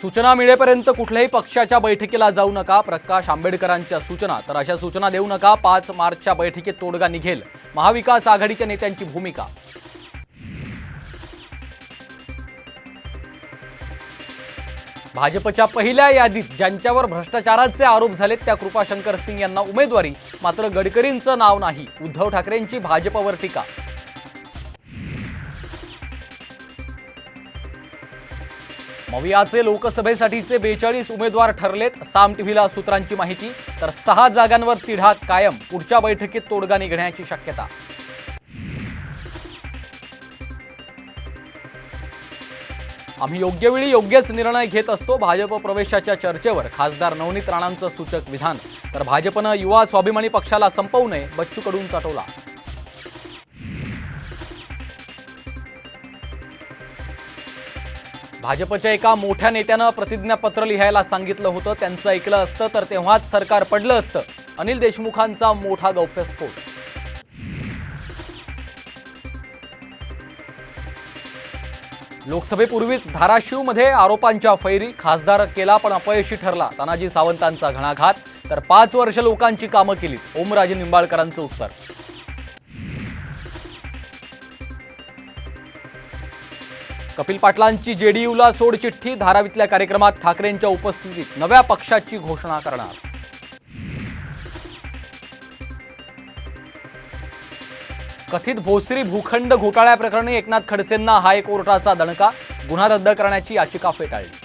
सूचना मिळेपर्यंत कुठल्याही पक्षाच्या बैठकीला जाऊ नका. प्रकाश आंबेडकरांच्या सूचना. तर अशा सूचना देऊ नका. पाच मार्चच्या बैठकीत तोडगा निघेल. महाविकास आघाडीच्या नेत्यांची भूमिका. भाजपच्या पहिल्या यादीत ज्यांच्यावर भ्रष्टाचाराचे आरोप झालेत त्या कृपाशंकर सिंग यांना उमेदवारी. मात्र गडकरींचं नाव नाही. उद्धव ठाकरेंची भाजपवर टीका. मवियाचे लोकसभेसाठीचे बेचाळीस उमेदवार ठरलेत साम टीव्हीला सूत्रांची माहिती. तर सहा जागांवर तिढा कायम पुढच्या बैठकीत तोडगा निघण्याची शक्यता. आम्ही योग्य वेळी योग्यच निर्णय घेत असतो भाजप प्रवेशाच्या चर्चेवर. खासदार नवनीत राणांचं सूचक विधान. तर भाजपनं युवा स्वाभिमानी पक्षाला संपवू नये बच्चू कडून साठवला भाजपच्या एका मोठ्या नेत्यानं प्रतिज्ञापत्र लिहायला सांगितलं होतं त्यांचं ऐकलं असतं तर तेव्हाच सरकार पडलं असतं. अनिल देशमुखांचा मोठा गौप्यस्फोट. लोकसभेपूर्वीच धाराशिवमध्ये आरोपांच्या फैरी खासदार केला पण अपयशी ठरला. तानाजी सावंतांचा घणाघात तर पाच वर्ष लोकांची कामं केली ओमराजे निंबाळकरांचं उत्तर. कपिल पाटलांची जेडीयूला सोडचिठ्ठी धारावीतल्या कार्यक्रमात ठाकरेंच्या उपस्थितीत नव्या पक्षाची घोषणा करणार. कथित भोसरी भूखंड घोटाळ्याप्रकरणी एकनाथ खडसेंना हायकोर्टाचा दणका गुन्हा रद्द करण्याची याचिका फेटाळली.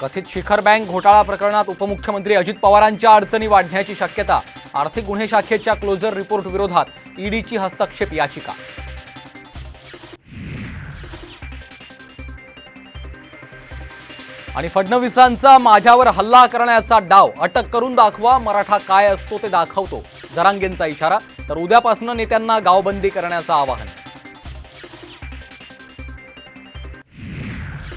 कथित शिखर बँक घोटाळा प्रकरणात उपमुख्यमंत्री अजित पवारांच्या अडचणी वाढण्याची शक्यता आर्थिक गुन्हे शाखेच्या क्लोजर रिपोर्ट विरोधात ईडीची हस्तक्षेप याचिका. आणि फडणवीसांचा माझ्यावर हल्ला करण्याचा डाव अटक करून दाखवा मराठा काय असतो ते दाखवतो. जरांगेंचा इशारा तर उद्यापासून नेत्यांना गावबंदी करण्याचं आवाहन.